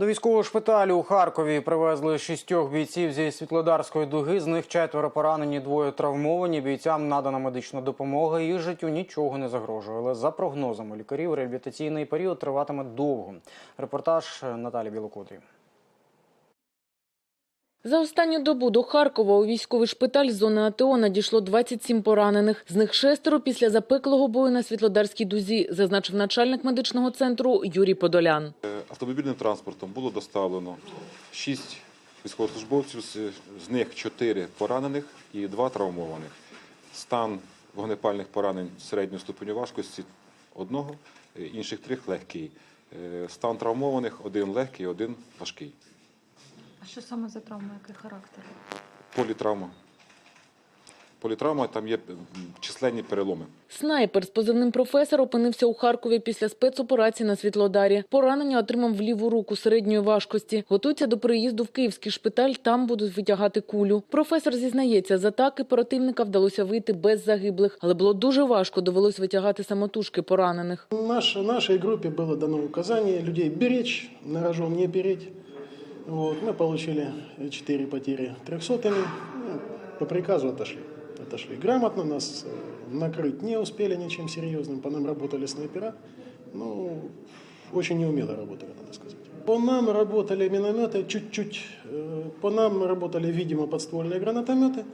До військового шпиталю у Харкові привезли шістьох бійців зі Світлодарської дуги. З них четверо поранені, двоє травмовані. Бійцям надана медична допомога. Їх життю нічого не загрожує. Але за прогнозами лікарів, реабілітаційний період триватиме довго. Репортаж Наталі Білокудрі. За останню добу до Харкова у військовий шпиталь з зони АТО надійшло 27 поранених. З них шестеро після запеклого бою на Світлодарській дузі, зазначив начальник медичного центру Юрій Подолян. Автомобільним транспортом було доставлено 6 військовослужбовців, з- них 4 поранених і 2 травмованих. Стан вогнепальних поранень середньої ступеню важкості одного, е, інших трьох легкий. Е, Стан травмованих один легкий, один важкий. А що саме за травма, який характер? Політравма. Політравма там є численні переломи. Снайпер з позивним професор опинився у Харкові після спецоперації на Світлодарі. Поранення отримав в ліву руку середньої важкості. Готується до переїзду в київський шпиталь. Там будуть витягати кулю. Професор зізнається, з атаки противника вдалося вийти без загиблих, але було дуже важко. Довелось витягати самотужки поранених. Наш, нашей группе было дано указание людей беречь, на рожон не переть. Вот, мы получили 4 потери трехсотыми, ну, по приказу отошли. Отошли грамотно, нас э, накрыть не успели ничем серьезным, по нам работали снайпера, ну, очень неумело работали, надо сказать. По нам работали минометы чуть-чуть, э, по нам работали, видимо, подствольные гранатометы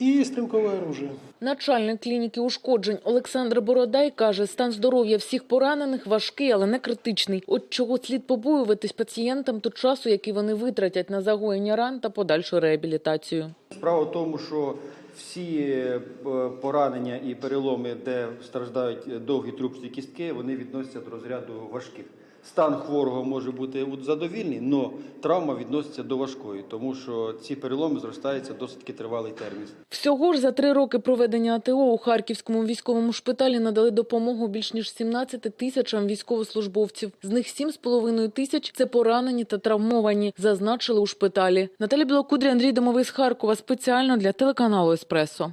и стрелковое оружие. Начальник клініки ушкоджень Олександр Бородай каже, стан здоров'я всіх поранених важкий, але не критичний. От чого слід побоюватись пацієнтам до часу, який вони витратять на загоєння ран та подальшу реабілітацію. Справа в тому, що всі е, поранення і переломи, де страждають довгі трубчаті кістки, вони відносяться до розряду важких. Стан хворого може бути задовільний, але травма відноситься до важкої, тому що ці переломи зростаються досить тривалий термін. Всього ж за три роки проведення АТО у Харківському військовому шпиталі надали допомогу більш ніж 17 тисячам військовослужбовців. З них 7,5 тисяч – це поранені та травмовані, зазначили у шпиталі. Наталя Білокудрі, Андрій Домовий з Харкова спеціально для телеканалу «Еспресо».